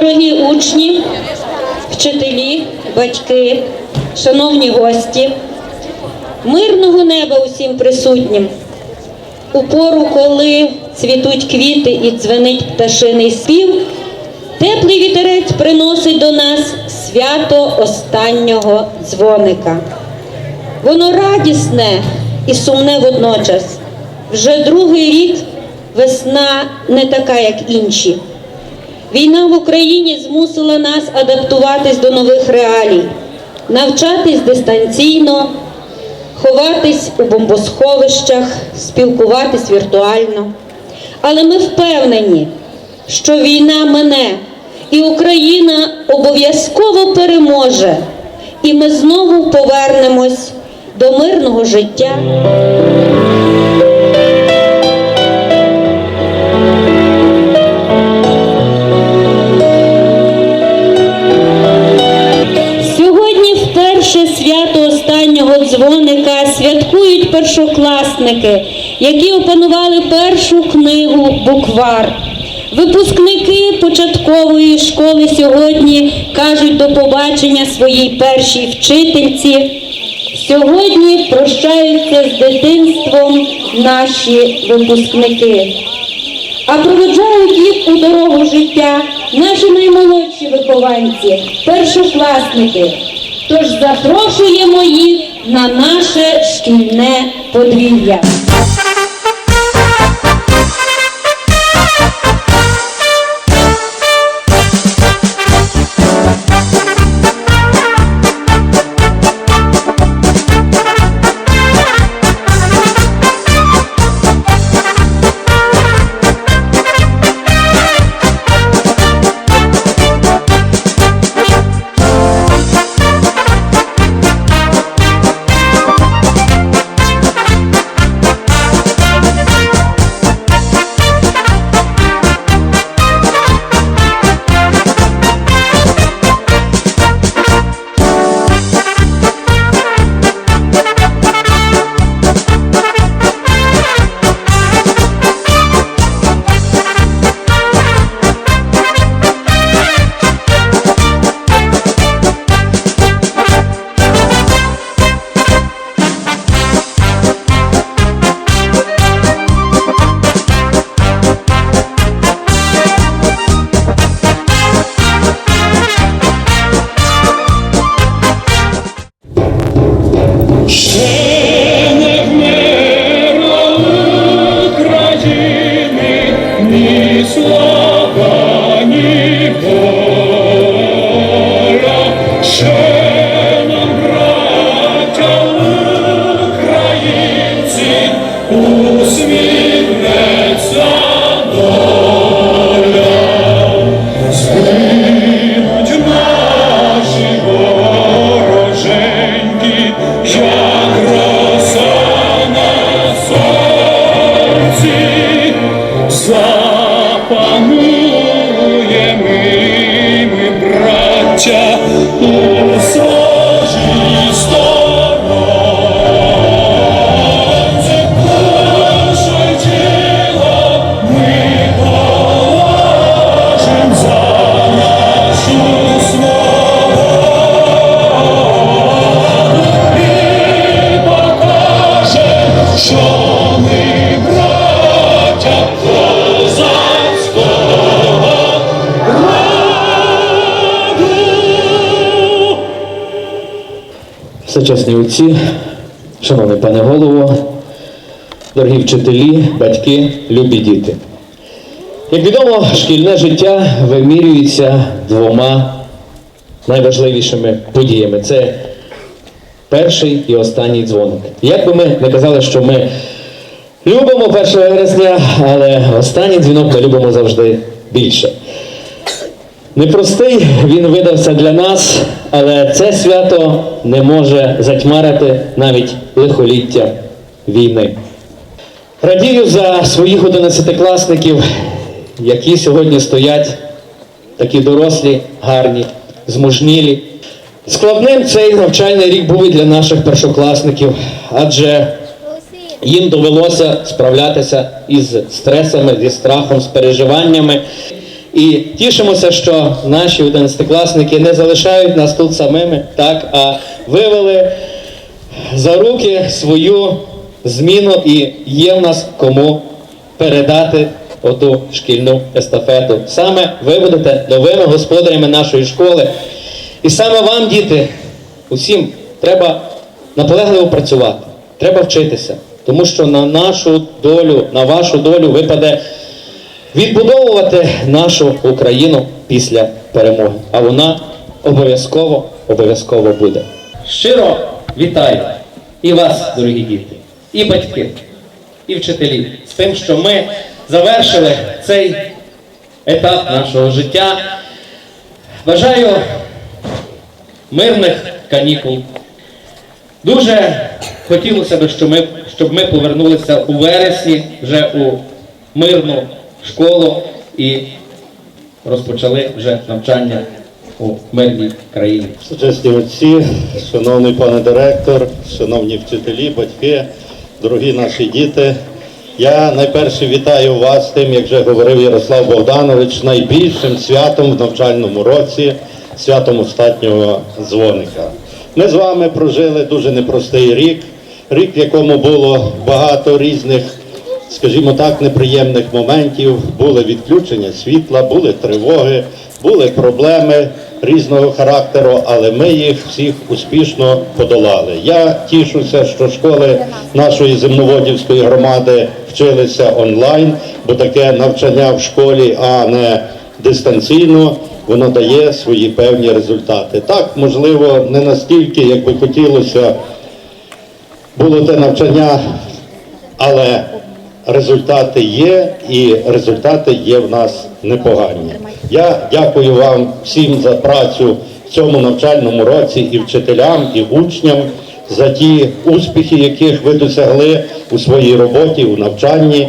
Дорогі учні, вчителі, батьки, шановні гості, мирного неба усім присутнім. У пору, коли цвітуть квіти і дзвенить пташиний спів, теплий вітерець приносить до нас свято останнього дзвоника. Воно радісне і сумне водночас. Вже другий рік весна не така, як інші. Війна в Україні змусила нас адаптуватись до нових реалій, навчатись дистанційно, ховатись у бомбосховищах, спілкуватись віртуально. Але ми впевнені, що війна мине, і Україна обов'язково переможе, і ми знову повернемось до мирного життя. Першокласники, які опанували першу книгу Буквар. Випускники початкової школи сьогодні кажуть до побачення своїй першій вчительці. Сьогодні прощаються з дитинством наші випускники а проведжають їх у дорогу життя наші наймолодші вихованці, першокласники. Тож запрошуємо їх на наше шкільне подвір'я. Всечесні отці, шановний пане голово, дорогі вчителі, батьки, любі діти. Як відомо, шкільне життя вимірюється двома найважливішими подіями. Це перший і останній дзвоник. Як би ми не казали, що ми любимо 1 вересня, але останній дзвінок ми любимо завжди більше. Непростий він видався для нас, але це свято не може затьмарити навіть лихоліття війни. Радію за своїх одинадцятикласників, які сьогодні стоять такі дорослі, гарні, змужнілі. Складним цей навчальний рік був і для наших першокласників, адже їм довелося справлятися із стресами, зі страхом, з переживаннями. І тішимося, що наші одинадцятикласники не залишають нас тут самими, так, а вивели за руки свою зміну і є в нас кому передати оту шкільну естафету. Саме ви будете новими господарями нашої школи. І саме вам, діти, усім треба наполегливо працювати, треба вчитися, тому що на нашу долю, на вашу долю випаде відбудовувати нашу Україну після перемоги. А вона обов'язково, обов'язково буде. Щиро вітаю і вас, дорогі діти, і батьки, і вчителі, з тим, що ми завершили цей етап нашого життя. Бажаю мирних канікул. Дуже хотілося б, щоб ми, щоб ми повернулися у вересні вже у мирну школу і розпочали вже навчання у мирній країні. Чесні отці, шановний пане директор, шановні вчителі, батьки, дорогі наші діти. Я найперше вітаю вас тим, як вже говорив Ярослав Богданович, найбільшим святом в навчальному році, святом останнього дзвоника. Ми з вами прожили дуже непростий рік, рік, в якому було багато різних, скажімо так, неприємних моментів. Були відключення світла, були тривоги, були проблеми різного характеру, але ми їх всіх успішно подолали. Я тішуся, що школи нашої земноводівської громади вчилися онлайн, бо таке навчання в школі, а не дистанційно, воно дає свої певні результати. Так, можливо, не настільки, як би хотілося було те навчання, але результати є, і результати є в нас непогані. Я дякую вам всім за працю в цьому навчальному році і вчителям, і учням за ті успіхи, яких ви досягли у своїй роботі, у навчанні.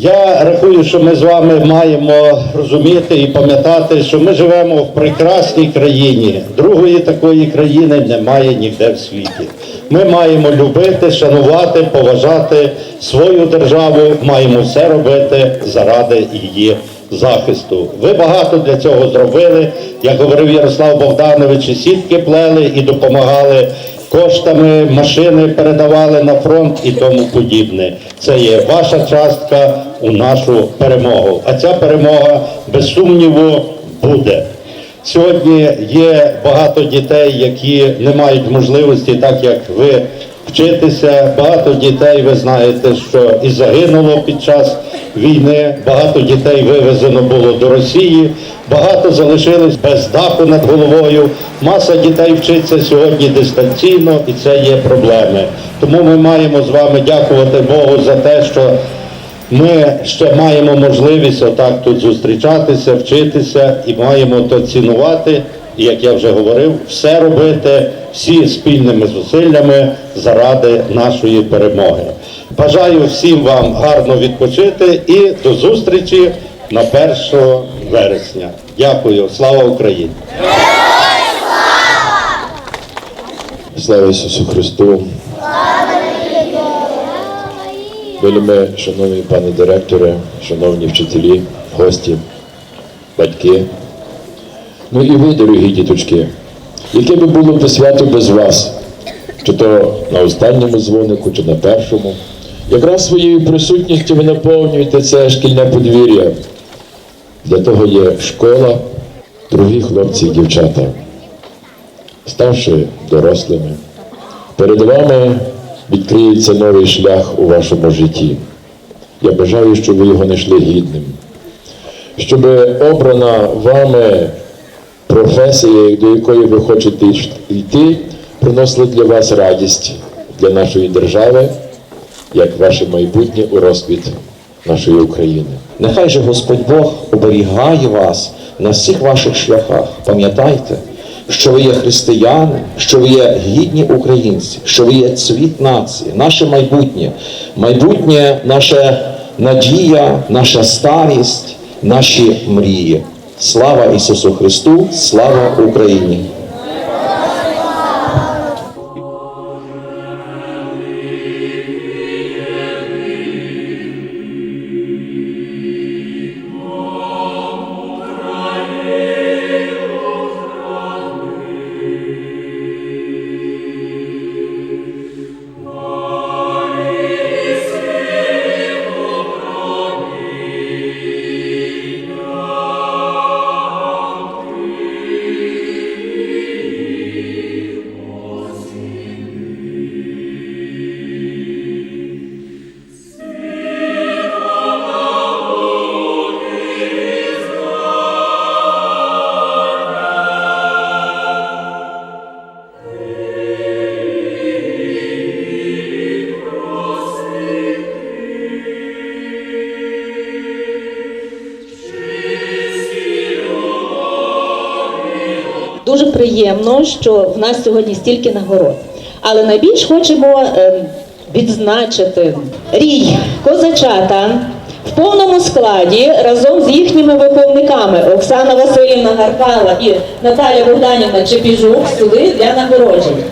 Я рахую, що ми з вами маємо розуміти і пам'ятати, що ми живемо в прекрасній країні. Другої такої країни немає ніде в світі. Ми маємо любити, шанувати, поважати свою державу, маємо все робити заради її захисту. Ви багато для цього зробили. Як говорив Ярослав Богданович, і сітки плели і допомагали коштами, машини передавали на фронт і тому подібне. Це є ваша частка нашу перемогу. А ця перемога, без сумніву, буде. Сьогодні є багато дітей, які не мають можливості, так як ви вчитися. Багато дітей, ви знаєте, що і загинуло під час війни. Багато дітей вивезено було до Росії, багато залишились без даху над головою. Маса дітей вчиться сьогодні дистанційно, і це є проблеми. Тому ми маємо з вами дякувати Богу за те, що ми ще маємо можливість отак тут зустрічатися, вчитися і маємо то цінувати. І як я вже говорив, все робити всі спільними зусиллями заради нашої перемоги. Бажаю всім вам гарно відпочити і до зустрічі на 1 вересня. Дякую, слава Україні! Слава Ісусу Христу! Вельми, шановні пане директоре, шановні вчителі, гості, батьки. Ну і ви, дорогі діточки, яке би було б свято без вас, чи то на останньому дзвонику, чи на першому. Якраз своєю присутністю ви наповнюєте це шкільне подвір'я. Для того є школа, дорогі хлопці і дівчата ставши дорослими, перед вами відкриється новий шлях у вашому житті. Я бажаю, щоб ви його знайшли гідним, щоб обрана вами професія, до якої ви хочете йти, приносила для вас радість для нашої держави, як ваше майбутнє у розквіт нашої України. Нехай же Господь Бог оберігає вас на всіх ваших шляхах. Пам'ятайте, що ви є християни, що ви є гідні українці, що ви є цвіт нації, наше майбутнє, майбутнє наша надія, наша старість, наші мрії. Слава Ісусу Христу, слава Україні! Дуже приємно, що в нас сьогодні стільки нагород. Але найбільш хочемо е, відзначити рій козачата в повному складі разом з їхніми виховниками Оксана Васильівна Гаркала і Наталя Богданівна Чепіжук сюди для нагородження.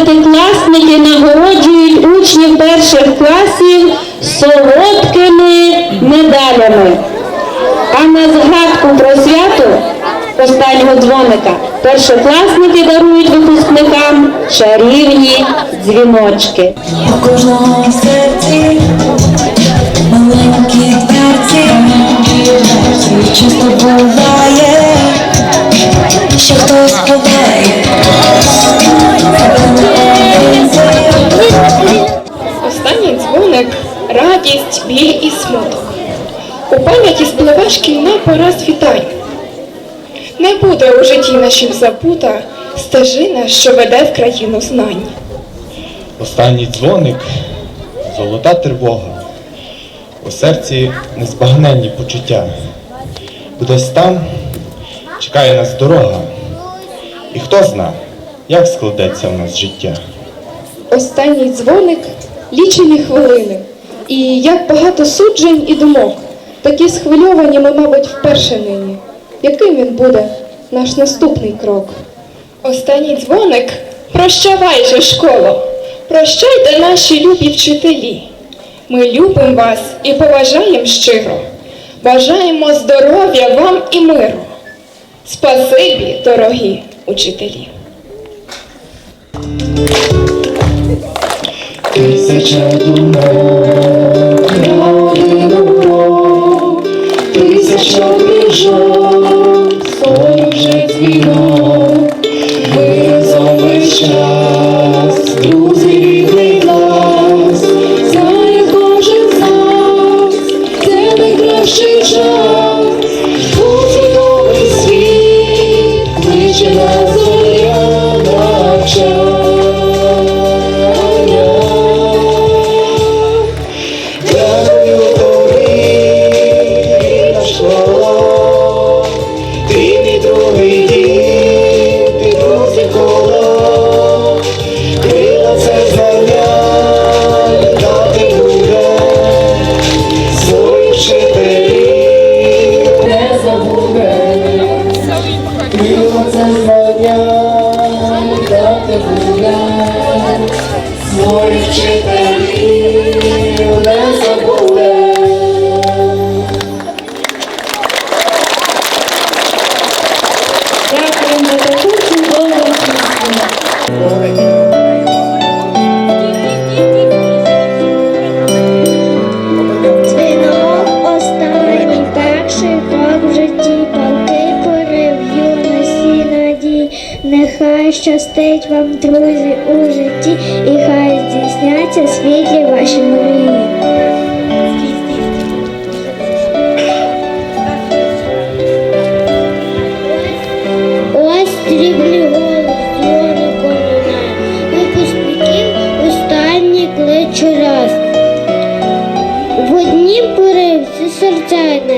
Одинадцятикласники нагороджують учнів перших класів солодкими медалями. А на згадку про свято останнього дзвоника першокласники дарують випускникам чарівні дзвіночки. У кожного в серці маленькі дверці, часто буває, що хтось ховає. Останній дзвоник радість, біль і смуток. У пам'яті спливе шкільна пора світань. Не буде у житті нашім забута стежина, що веде в країну знань. Останній дзвоник золота тривога. У серці незбагненні почуття. Десь там чекає нас дорога. І хто зна, як складеться в нас життя. Останній дзвоник лічені хвилини. І як багато суджень і думок. Такі схвильовані ми, мабуть, вперше нині. Яким він буде наш наступний крок? Останній дзвоник прощавай же, школо, прощайте наші любі вчителі. Ми любимо вас і поважаємо щиро. Бажаємо здоров'я вам і миру. Спасибі, дорогі учителі. Тисяча думок 在哪